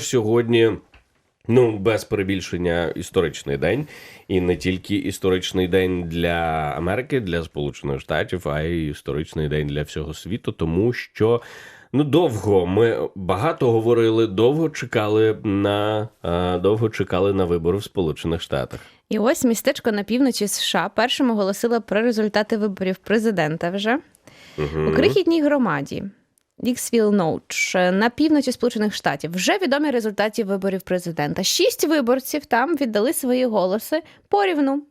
Сьогодні, ну, без перебільшення, історичний день, і не тільки історичний день для Америки, для Сполучених Штатів, а й історичний день для всього світу, тому що. Ну, довго ми багато говорили, довго чекали на е, довго чекали на вибори в Сполучених Штатах. І ось містечко на півночі США першим оголосило про результати виборів президента вже Угу. у крихітній громаді. Діксвіл Ноуч на півночі Сполучених Штатів вже відомі результати виборів президента. Шість виборців там віддали свої голоси порівну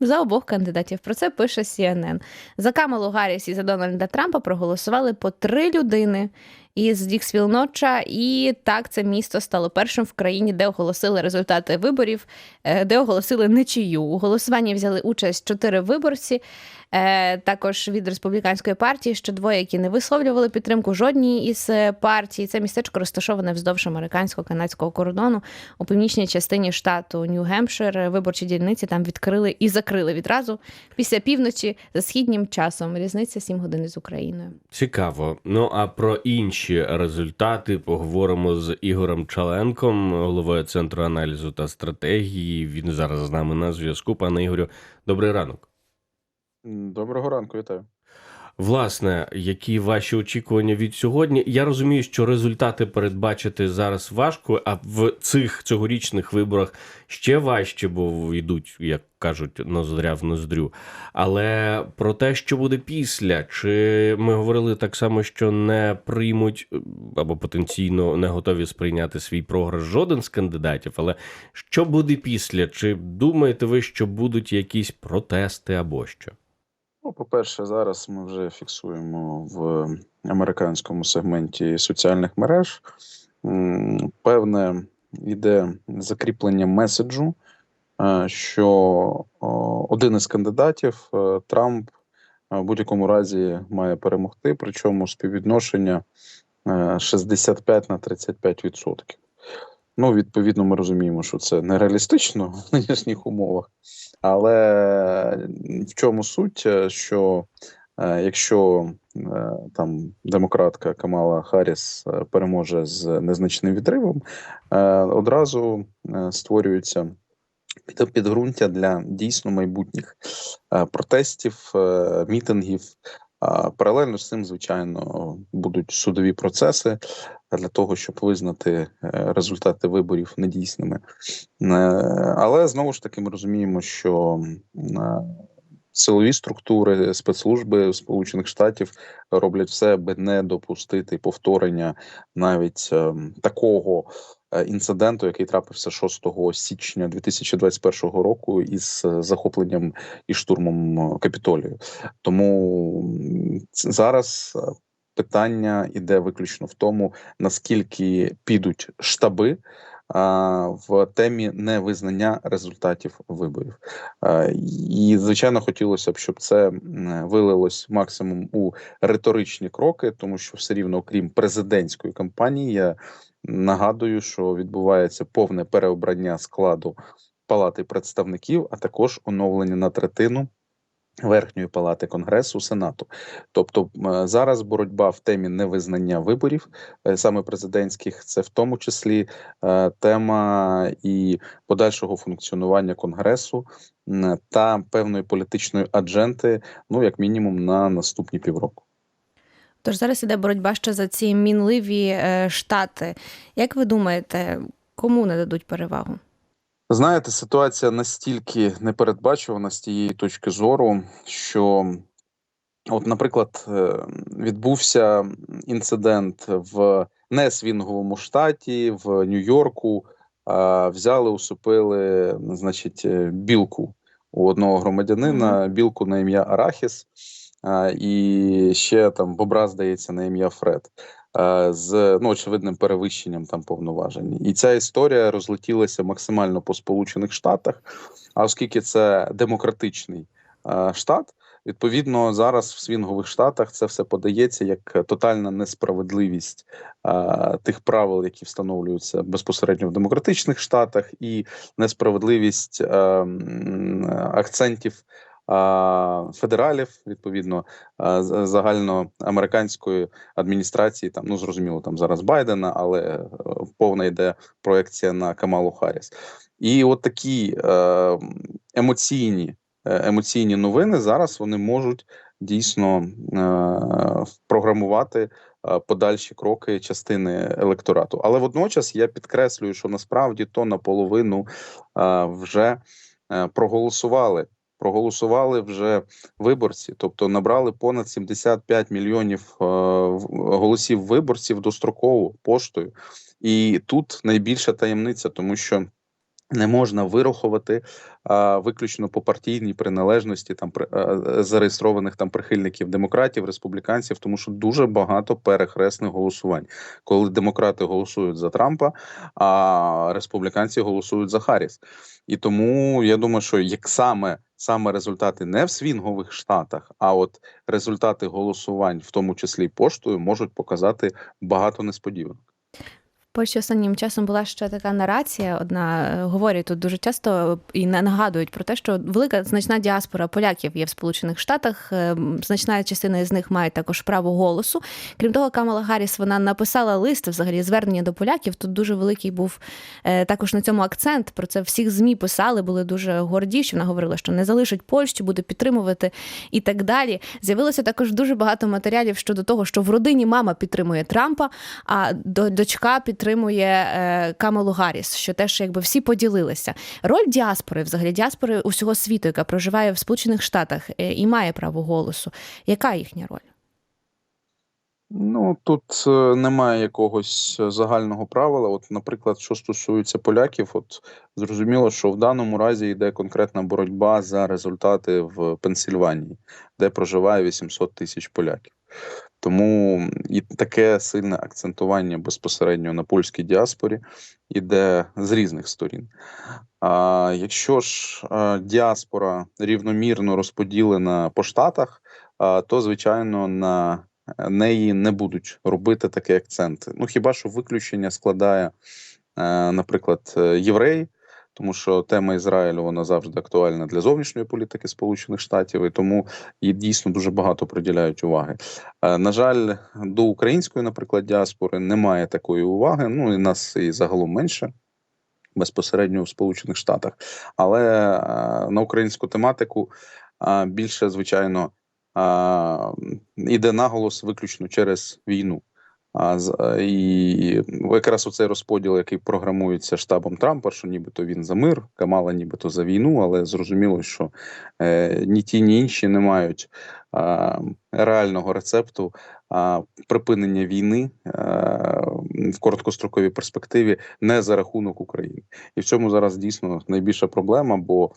за обох кандидатів. Про це пише CNN. За Камалу Гарріс і за Дональда Трампа проголосували по три людини із Діксвіл Ноча, і так це місто стало першим в країні, де оголосили результати виборів, е, де оголосили нечию. У голосуванні взяли участь чотири виборці. Е, також від республіканської партії, ще двоє, які не висловлювали підтримку жодній із е, партій. Це містечко розташоване вздовж американсько-канадського кордону у північній частині штату Нью-Гемпшир. Виборчі дільниці там відкрили і закрили відразу після півночі за східнім часом. Різниця 7 годин з Україною. Цікаво. Ну а про інші результати поговоримо з Ігорем Чаленком, головою центру аналізу та стратегії. Він зараз з нами на зв'язку. Пане Ігорю, добрий ранок. Доброго ранку, вітаю. Власне, які ваші очікування від сьогодні? Я розумію, що результати передбачити зараз важко, а в цих цьогорічних виборах ще важче, бо йдуть, як кажуть, ноздря в ноздрю. Але про те, що буде після, чи ми говорили так само, що не приймуть або потенційно не готові сприйняти свій програш жоден з кандидатів. Але що буде після? Чи думаєте ви, що будуть якісь протести або що? Ну, по-перше, зараз ми вже фіксуємо в американському сегменті соціальних мереж певне іде закріплення меседжу, е, що один із кандидатів е, Трамп е, в будь-якому разі має перемогти, причому співвідношення е, 65 на 35 відсотків. Ну, відповідно, ми розуміємо, що це нереалістично в нинішніх умовах. Але в чому суть, е, що е, якщо е, там демократка Камала Харріс переможе з незначним відривом, одразу створюється під- підґрунтя для дійсно майбутніх протестів, мітингів. Паралельно з цим, звичайно, будуть судові процеси для того, щоб визнати е, результати виборів недійсними. Е, Але знову ж таки ми розуміємо, що е, силові структури спецслужби Сполучених Штатів роблять все, аби не допустити повторення навіть е, такого інциденту, який трапився 6 січня 2021 року із е, захопленням і штурмом е, Капітолію. Тому зараз е, питання іде виключно в тому, наскільки підуть штаби в темі невизнання результатів виборів. Е, І звичайно, хотілося б, щоб це вилилось максимум у риторичні кроки, тому що все рівно, окрім президентської кампанії, я нагадую, що відбувається повне переобрання складу палати представників, а також оновлення на третину. Верхньої палати Конгресу Сенату, тобто е, зараз боротьба в темі невизнання виборів, е, саме президентських, це в тому числі е, тема і подальшого функціонування конгресу та певної політичної адженти, ну як мінімум на наступні півроку. Тож зараз іде боротьба ще за ці мінливі е, штати. Як ви думаєте, кому не дадуть перевагу? Знаєте, ситуація настільки непередбачувана з тієї точки зору, що, от, наприклад, е, відбувся інцидент в несвінговому штаті, в Нью-Йорку. Взяли, усупили, значить, е, білку у одного громадянина, білку на ім'я Арахіс, і ще там бобра, здається, на ім'я Фред. З ну, очевидним перевищенням там повноважень, і ця історія розлетілася максимально по Сполучених Штатах. А оскільки це демократичний е, штат, відповідно зараз в свінгових штатах це все подається як тотальна несправедливість е, тих правил, які встановлюються безпосередньо в демократичних штатах, і несправедливість е, акцентів федералів, відповідно, загальноамериканської адміністрації. Там ну зрозуміло, там зараз Байдена, але е, повна йде проекція на Камалу Харріс. І от такі е, емоційні, е, емоційні новини зараз вони можуть дійсно програмувати подальші кроки частини електорату. Але водночас я підкреслюю, що насправді то наполовину вже проголосували. Проголосували вже виборці, тобто набрали понад 75 мільйонів е, голосів виборців достроково поштою. І тут найбільша таємниця, тому що не можна вирахувати а, виключно по партійній приналежності там а, зареєстрованих там прихильників демократів, республіканців, тому що дуже багато перехресних голосувань, коли демократи голосують за Трампа, а республіканці голосують за Харріс. І тому я думаю, що як саме саме результати не в свінгових штатах, а от результати голосувань, в тому числі поштою, можуть показати багато несподіванок. Польщі останнім часом була ще така нарація. Одна е, говорять тут дуже часто і на- нагадують про те, що велика значна діаспора поляків є в Сполучених Штатах. е, Значна частина з них має також право голосу. Крім того, Камала Гарріс вона написала лист, взагалі звернення до поляків. Тут дуже великий був е, також на цьому акцент. Про це всіх змі писали, були дуже горді. Що вона говорила, що не залишить Польщу, буде підтримувати і так далі. З'явилося також дуже багато матеріалів щодо того, що в родині мама підтримує Трампа, а дочка підтримує е, Камалу Гарріс, що теж якби всі поділилися. Роль діаспори, взагалі діаспори усього світу, яка проживає в Сполучених Штатах е, і має право голосу. Яка їхня роль? Ну тут е, немає якогось загального правила. От, наприклад, що стосується поляків, от зрозуміло, що в даному разі йде конкретна боротьба за результати в Пенсільванії, де проживає 800 тисяч поляків. Тому і таке сильне акцентування безпосередньо на польській діаспорі іде з різних сторін. А якщо ж діаспора рівномірно розподілена по штатах, то звичайно на неї не будуть робити такий акцент. Ну хіба що виключення складає, е, наприклад, євреї, тому що тема Ізраїлю вона завжди актуальна для зовнішньої політики Сполучених Штатів, і тому їй дійсно дуже багато приділяють уваги. Е, На жаль, до української, наприклад, діаспори немає такої уваги. Ну і нас і загалом менше. Безпосередньо в Сполучених Штатах, але е, на українську тематику е, більше, звичайно, а, іде наголос виключно через війну. А а, і якраз оцей розподіл, який програмується штабом Трампа, що нібито він за мир, Камала нібито за війну, але зрозуміло, що е, ні ті, ні інші не мають реального рецепту припинення війни а, в короткостроковій перспективі не за рахунок України. І в цьому зараз дійсно найбільша проблема, бо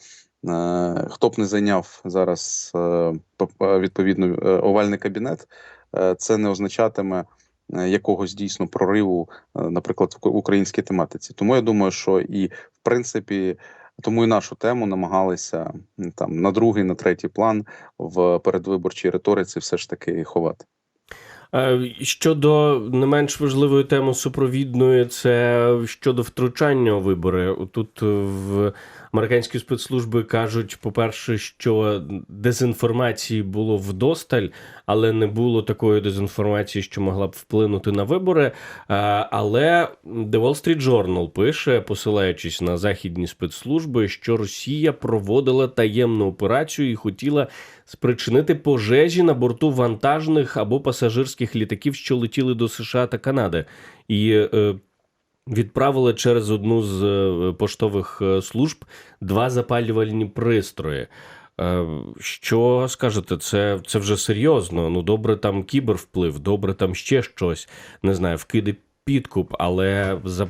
Е, Хто б не зайняв зараз е, відповідно е, овальний кабінет, е, це не означатиме е, якогось дійсно прориву, е, наприклад, в українській тематиці. Тому я думаю, що і в принципі. Тому і нашу тему намагалися там на другий, на третій план в передвиборчій риториці все ж таки ховати. Е, Щодо не менш важливої теми супровідної, це щодо втручання у вибори. Тут в американські спецслужби кажуть, по-перше, що дезінформації було вдосталь, але не було такої дезінформації, що могла б вплинути на вибори. Е, Але The Wall Street Journal пише, посилаючись на західні спецслужби, що Росія проводила таємну операцію і хотіла спричинити пожежі на борту вантажних або пасажирських літаків, що летіли до США та Канади, і е, відправили через одну з е, поштових е, служб два запалювальні пристрої. Е, Що скажете, це, це вже серйозно. Ну, добре, там кібервплив, добре, там ще щось, не знаю, вкиди підкуп, але за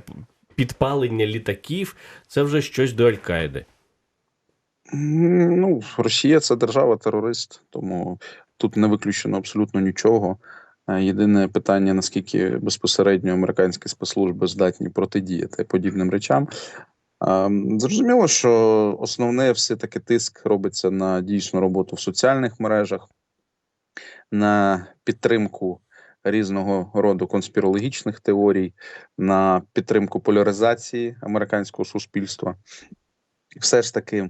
підпалення літаків це вже щось до Аль-Каїди. Ну, Росія це держава-терорист, тому тут не виключено абсолютно нічого. Е, Єдине питання, наскільки безпосередньо американські спецслужби здатні протидіяти подібним речам. Зрозуміло, що основне все таки тиск робиться на дійсну роботу в соціальних мережах, на підтримку різного роду конспірологічних теорій, на підтримку поляризації американського суспільства. Все ж таки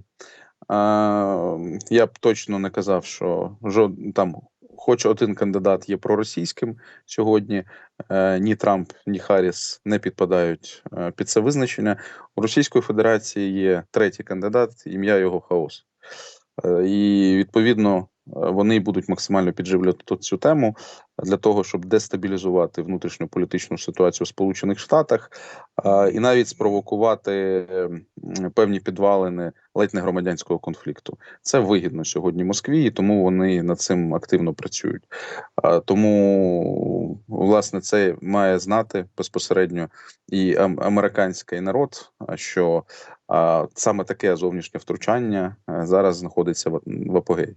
я б точно не казав, що жод, там, хоч один кандидат є проросійським сьогодні. Е, ні Трамп, ні Харріс не підпадають е, під це визначення. У Російської Федерації є третій кандидат, ім'я його хаос. Е, і відповідно вони будуть максимально підживлювати цю тему для того, щоб дестабілізувати внутрішню політичну ситуацію в Сполучених Штатах і навіть спровокувати е, певні підвалини ледь не громадянського конфлікту. Це вигідно сьогодні Москві, і тому вони над цим активно працюють. Тому власне це має знати безпосередньо і американський народ, що саме таке зовнішнє втручання е, зараз знаходиться в апогеї.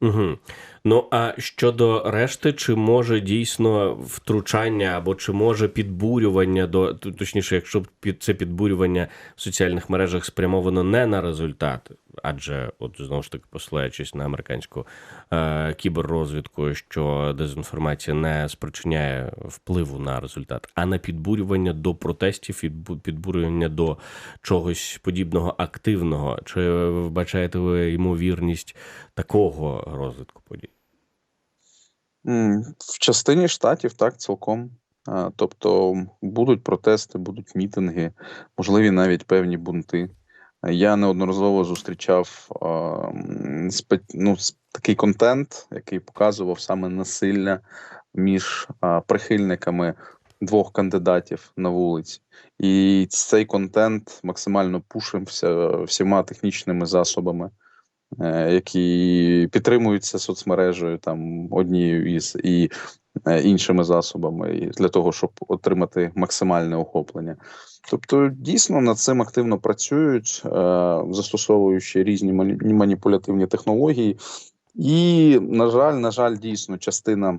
Угу. Ну а щодо решти, чи може дійсно втручання або чи може підбурювання до точніше, якщо під це підбурювання в соціальних мережах спрямовано не на результат, адже от знову ж таки посилаючись на американську е, кіберрозвідку, що дезінформація не спричиняє впливу на результат, а на підбурювання до протестів і підбурювання до чогось подібного активного. Чи вбачаєте ви ймовірність такого розвитку подій? В частині штатів так цілком. Тобто будуть протести, будуть мітинги, можливі навіть певні бунти. Я неодноразово зустрічав ну, такий контент, який показував саме насилля між прихильниками двох кандидатів на вулиці. І цей контент максимально пушився всіма технічними засобами які підтримуються соцмережею, там однією із і е, іншими засобами, для того, щоб отримати максимальне охоплення. Тобто, дійсно над цим активно працюють, е, застосовуючи різні маніпулятивні технології. І, на жаль, на жаль, дійсно, частина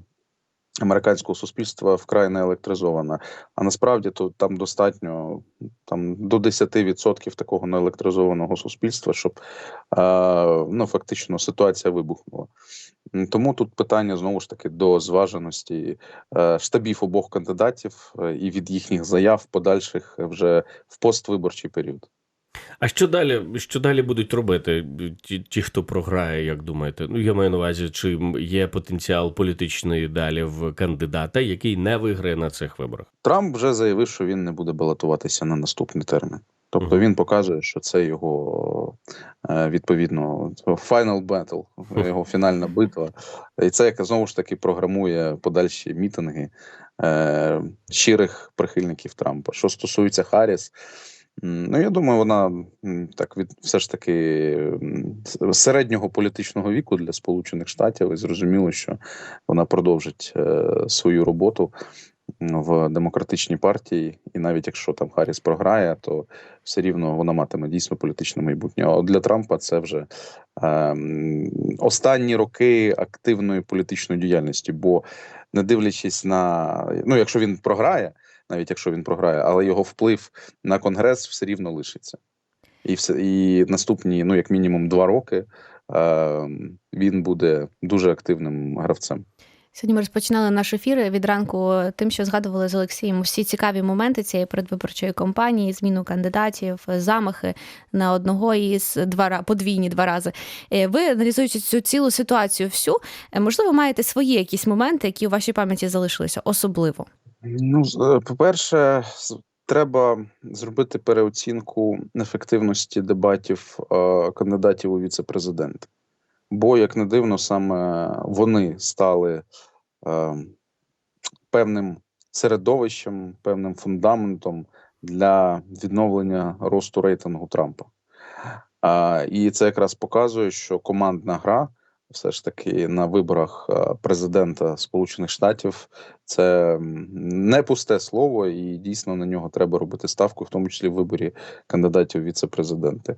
американського суспільства вкрай не електризована. А насправді то там достатньо там до 10% такого неелектризованого суспільства, щоб е, ну фактично ситуація вибухнула. Тому тут питання знову ж таки до зваженості е, штабів обох кандидатів е, і від їхніх заяв подальших вже в поствиборчий період. А що далі? Що далі будуть робити ті, ті, хто програє, як думаєте? Ну я маю на увазі, чи є потенціал політичний далі в кандидата, який не виграє на цих виборах? Трамп вже заявив, що він не буде балотуватися на наступний термін. Тобто він показує, що це його е, відповідно final battle, його фінальна битва. І це яка знову ж таки програмує подальші мітинги е, щирих прихильників Трампа. Що стосується Харріс, ну я думаю, вона так від все ж таки середнього політичного віку для Сполучених Штатів, і зрозуміло, що вона продовжить е, свою роботу в демократичній партії, і навіть якщо там Харріс програє, то все рівно вона матиме дійсно політичне майбутнє. А для Трампа це вже ем, останні роки активної політичної діяльності. Бо не дивлячись на ну, якщо він програє, навіть якщо він програє, але його вплив на конгрес все рівно лишиться. І все і наступні, ну як мінімум, два роки ем, він буде дуже активним гравцем. Сьогодні ми розпочинали наш ефір від ранку тим, що згадували з Олексієм всі цікаві моменти цієї передвиборчої кампанії, зміну кандидатів, замахи на одного із два подвійні два рази. Е, Ви аналізуючи цю цілу ситуацію, всю е, можливо, маєте свої якісь моменти, які у вашій пам'яті залишилися, особливо. Ну, е, по-перше, треба зробити переоцінку ефективності дебатів е, кандидатів у віце-президенти. Бо, як не дивно, саме вони стали е, певним середовищем, певним фундаментом для відновлення росту рейтингу Трампа. І це якраз показує, що командна гра все ж таки на виборах е, президента Сполучених Штатів це не пусте слово, і дійсно на нього треба робити ставку, в тому числі в виборі кандидатів віце-президенти.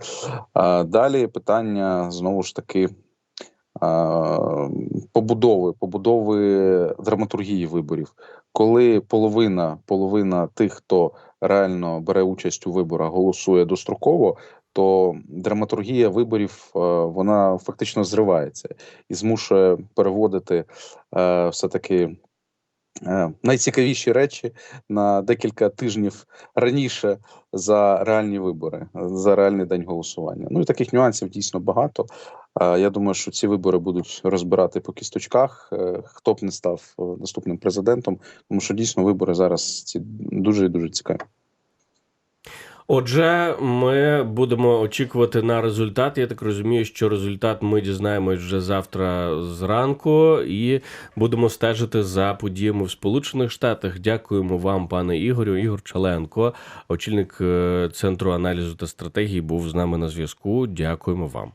Далі питання знову ж таки побудови, побудови драматургії виборів, коли половина, половина тих, хто реально бере участь у виборах, голосує достроково. То драматургія виборів е, вона фактично зривається і змушує переводити е, все таки е, найцікавіші речі на декілька тижнів раніше за реальні вибори, за реальний день голосування. Ну і таких нюансів дійсно багато. Я думаю, що ці вибори будуть розбирати по кісточках, хто б не став наступним президентом, тому що дійсно вибори зараз ці дуже і дуже цікаві. Отже, ми будемо очікувати на результат. Я так розумію, що результат ми дізнаємось вже завтра зранку, і будемо стежити за подіями в Сполучених Штатах. Дякуємо вам, пане Ігорю. Ігор Чаленко, очільник е, центру аналізу та стратегії, був з нами на зв'язку. Дякуємо вам.